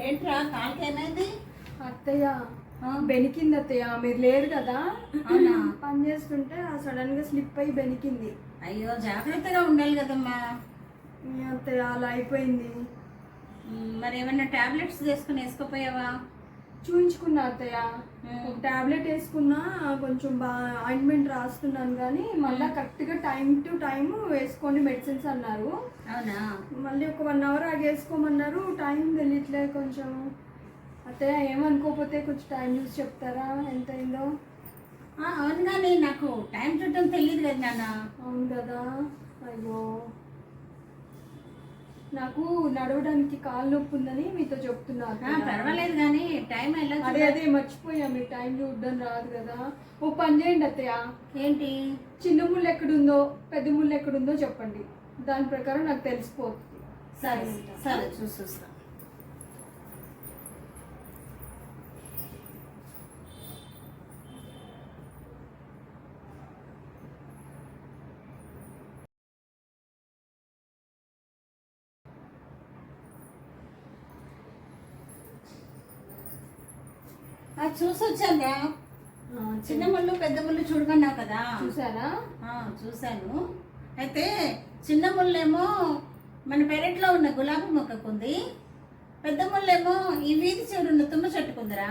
ఏంట్రా కాలుకి ఏమైంది అత్తయ్య? బెనికింది అత్తయ్య. మీరు లేరు కదా? అవునా? పని చేస్తుంటే సడన్గా స్లిప్ అయి బెనికింది. అయ్యో జాగ్రత్తగా ఉండాలి కదమ్మా. అత్తయ్య అలా అయిపోయింది. మరి ఏమన్నా టాబ్లెట్స్ తీసుకుని వేసుకోపోయావా? చూయించుకున్నా అత్తయ్య. టాబ్లెట్ వేసుకున్నా కొంచెం బాగా ఆయింట్మెంట్ రాస్తున్నాను కానీ మళ్ళీ కరెక్ట్గా టైం టు టైం వేసుకోండి మెడిసిన్స్ అన్నారు. అవునా? మళ్ళీ ఒక వన్ అవర్ ఆగి వేసుకోమన్నారు. టైం తెలియట్లే కొంచెం. అత్తయ్య ఏమనుకోకపోతే కొంచెం టైం చూసి చెప్తారా? ఎంత అయిందో? అవును కానీ నాకు టైం చూడటం తెలియదు కదా నాన్న. అవును కదా? అయ్యో. నాకు నడవడానికి కాలు నొప్పి ఉందని మీతో చెప్తున్నా ఆ, అత్తయ్య. పర్వాలేదు కానీ అదే? అదే మర్చిపోయా మీ టైం చూడడం రాదు కదా. ఓ పని చేయండి అత్తయ్య. ఏంటి? చిన్న ముళ్ళు ఎక్కడుందో పెద్ద ముళ్ళు ఎక్కడుందో చెప్పండి. దాని ప్రకారం నాకు తెలిసిపోతుంది. సరే సరే చూసి చూస్తా అది చూసి వచ్చాను ఆ, చిన్న ముళ్ళు పెద్ద ముళ్ళు చూడమన్నావు కదా. చూసారా? చూశాను. అయితే చిన్న ముళ్ళేమో మన పెరట్లో ఉన్న గులాబీ మొక్కకుంది. పెద్ద ముళ్ళేమో ఈ వీధి చివరున్న తుమ్మ చెట్టుకుందిరా.